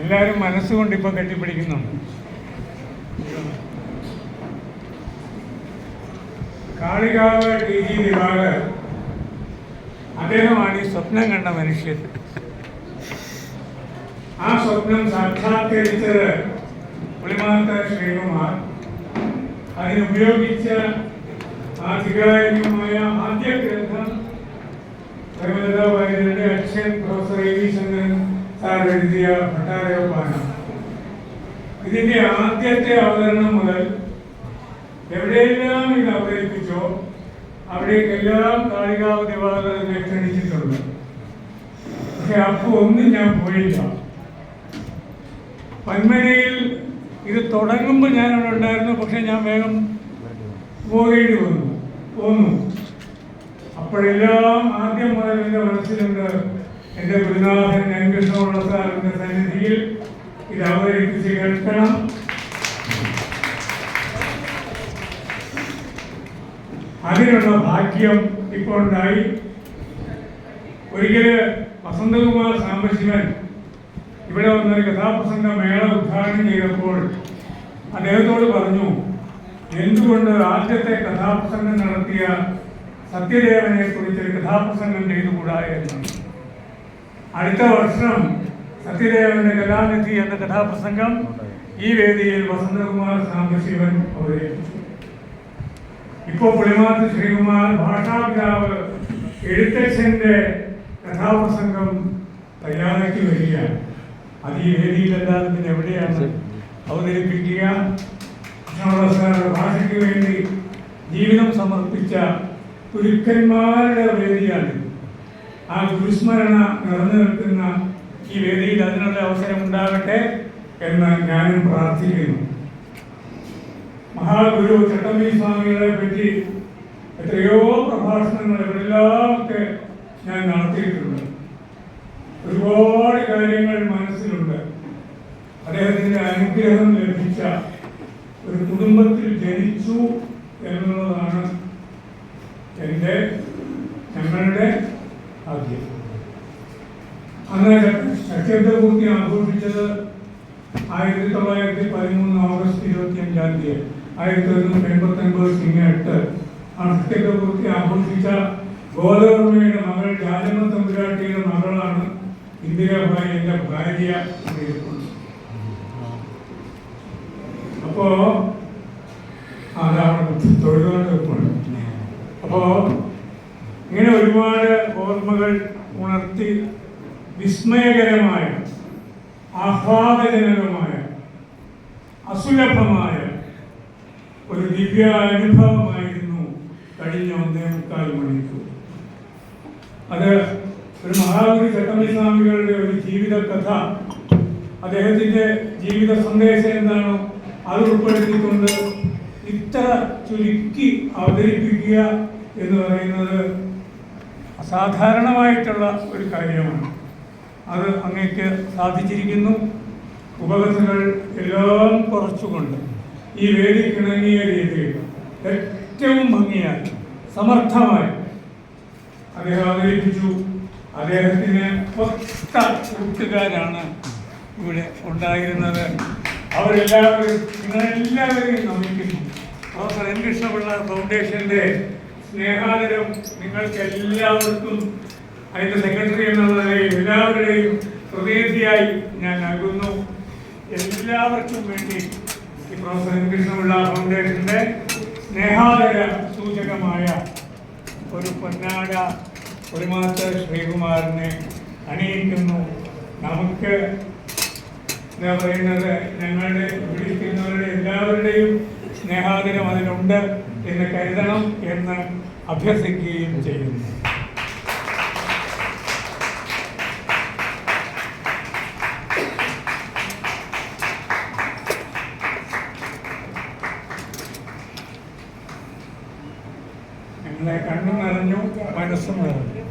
എല്ലാവരും മനസ്സുകൊണ്ട് ഇപ്പോൾ കെട്ടിപ്പിടിക്കുന്നുണ്ട് കാളികാവ് ടി ജി വിഭാഗ്. അദ്ദേഹമാണ് ഈ സ്വപ്നം കണ്ട മനുഷ്യൻ. ആ സ്വപ്നം സാക്ഷാത്കരിച്ചത് പുളിമാത്ത ശ്രീകുമാർ. അതിനുപയോഗിച്ച ആധികാരികമായ ആദ്യ ഇതിന്റെ ആദ്യത്തെ അവതരണം മുതൽ എവിടെയെല്ലാം ഇത് അവതരിപ്പിച്ചോ അവിടേക്കെല്ലാം കാളികാവ് ദിവാകരനെ ക്ഷണിച്ചിട്ടുണ്ട്. പക്ഷെ അപ്പോൾ ഒന്നും ഞാൻ പോയില്ല. പന്മനയിൽ ഇത് തുടങ്ങുമ്പോൾ ഞാൻ അവിടെ ഉണ്ടായിരുന്നു പക്ഷെ ഞാൻ വേഗം പോകേണ്ടി വന്നു പോന്നു. അപ്പോഴെല്ലാം ആദ്യം മുതൽ എന്റെ മനസ്സിലുണ്ട് എന്റെ ഗുരുനാഥൻ എൻ കൃഷ്ണ സാറിന്റെ അതിനുള്ള ഭാഗ്യം ഇപ്പോൾ ഉണ്ടായി. ഒരിക്കൽ വസന്തകുമാർ സാംബശിവൻ ഇവിടെ വന്നൊരു കഥാപ്രസംഗ മേള ഉദ്ഘാടനം ചെയ്തപ്പോൾ അദ്ദേഹത്തോട് പറഞ്ഞു എന്തുകൊണ്ട് ആദ്യത്തെ കഥാപ്രസംഗം നടത്തിയ സത്യദേവനെ കുറിച്ചൊരു കഥാപ്രസംഗം ചെയ്തുകൂടാ എന്ന്? അടുത്ത വർഷം സത്യദേവന്റെ കലാനിധി എന്ന കഥാപ്രസംഗം ഈ വേദിയിൽ വസന്തകുമാർ സാംബശിവൻ അവതരിപ്പിച്ചു. ഇപ്പോ പുളിമാത്ത് ശ്രീകുമാർ ഭാഷാപിതാവ് എഴുത്തച്ഛന്റെ കഥാപ്രസംഗം തയ്യാറാക്കി വരികയാണ്. അത് ഈ വേദിയിലല്ലാതെ പിന്നെ എവിടെയാണ് അവതരിപ്പിക്കുക? കൃഷ്ണപിള്ള സാറ് ഭാഷയ്ക്ക് വേണ്ടി ജീവിതം സമർപ്പിച്ച ഗുരുക്കന്മാരുടെ വേദിയാണ്. ആ ഗുരുസ്മരണ നിറഞ്ഞു നിൽക്കുന്ന ഈ വേദിയിൽ അതിനുള്ള അവസരം ഉണ്ടാകട്ടെ എന്ന് ഞാനും പ്രാർത്ഥിക്കുന്നു. മഹാഗുരു ചട്ടമ്പി സ്വാമികളെ പറ്റി എത്രയോ പ്രഭാഷണങ്ങൾ ഇവരെല്ലാമൊക്കെ ഞാൻ നടത്തിയിട്ടുണ്ട്. ഒരുപാട് കാര്യങ്ങൾ മനസ്സിലുണ്ട്. അദ്ദേഹത്തിന്റെ അനുഗ്രഹം ലഭിച്ച ഒരു കുടുംബത്തിൽ ജനിച്ചു എന്നുള്ളതാണ് എന്റെ ഞങ്ങളുടെ ആദ്യം. അന്ന് നക്ഷത്രപൂർത്തി ആഘോഷിച്ചത് ആയിരത്തി തൊള്ളായിരത്തി പതിമൂന്ന് ഓഗസ്റ്റ് ഇരുപത്തി അഞ്ചാം തീയതി. ആയിരത്തി തൊള്ളായിരത്തി എൺപത്തി ഒൻപത് ചിങ്ങ എട്ട് ആ നക്ഷത്രപൂർത്തി ആഘോഷിച്ച ഗോദവർമ്മയുടെ മകൾ രാജമ്മ തമ്പുരാട്ടിയുടെ മകളാണ് ഇന്ദിരാഭായി എന്റെ ഭാര്യ അപ്പോ അതാണ് തൊഴിലുകൊണ്ട് വെപ്പുണ്ട് അപ്പോ ഇങ്ങനെ ഒരുപാട് ഓർമ്മകൾ ഉണർത്തി വിസ്മയകരമായ ആഹ്ലാദജനകമായ അസുലഭമായ ഒരു ദിവ്യ അനുഭവമായിരുന്നു കഴിഞ്ഞ ഒന്നേ മുക്കാൽ മണിക്കൂർ. അത് ഒരു മഹാഗുരു ചട്ടമ്പി സ്വാമികളുടെ ഒരു ജീവിത കഥ. അദ്ദേഹത്തിന്റെ ജീവിത സന്ദേശം എന്താണോ അത് ഉൾപ്പെടുത്തിക്കൊണ്ട് ഇത്ര ചുരുക്കി അവതരിപ്പിക്കുക എന്ന് പറയുന്നത് അസാധാരണമായിട്ടുള്ള ഒരു കാര്യമാണ്. അത് അങ്ങേക്ക് സാധിച്ചിരിക്കുന്നു. ഉപകഥകൾ എല്ലാം കുറച്ചുകൊണ്ട്. ഈ വേദി കിണങ്ങിയ രീതിയിൽ ഏറ്റവും ഭംഗിയായി സമർത്ഥമായി അദ്ദേഹം അവതരിപ്പിച്ചു അദ്ദേഹത്തിന് ഒത്ത കൂട്ടുകാരാണ് ഇവിടെ ഉണ്ടായിരുന്നത്. അവരെല്ലാവരും നിങ്ങളെല്ലാവരെയും നമിക്കുന്നു. പ്രൊഫസർ എൻ കൃഷ്ണപിള്ള ഫൗണ്ടേഷന്റെ സ്നേഹാദരം നിങ്ങൾക്ക് എല്ലാവർക്കും അതിന്റെ സെക്രട്ടറി എന്നുള്ള നിലയിൽ എല്ലാവരുടെയും പ്രതിനിധിയായി ഞാൻ നൽകുന്നു എല്ലാവർക്കും വേണ്ടി ഈ പ്രൊഫസർ കൃഷ്ണപിള്ള ഫൗണ്ടേഷന്റെ സ്നേഹാദര സൂചകമായ ഒരു പൊന്നാട ഒരുമാത്ത ശ്രീകുമാറിനെ അണിയിക്കുന്നു. നമുക്ക് എന്താ പറയുന്നത്? ഞങ്ങളുടെ വിളിക്കുന്നവരുടെ എല്ലാവരുടെയും സ്നേഹാദരം അതിലുണ്ട് എന്ന് കരുതണം എന്ന് അഭ്യസിക്കുകയും ചെയ്യുന്നു. കണ്ണു നിറഞ്ഞു മനസ്സും നിറഞ്ഞു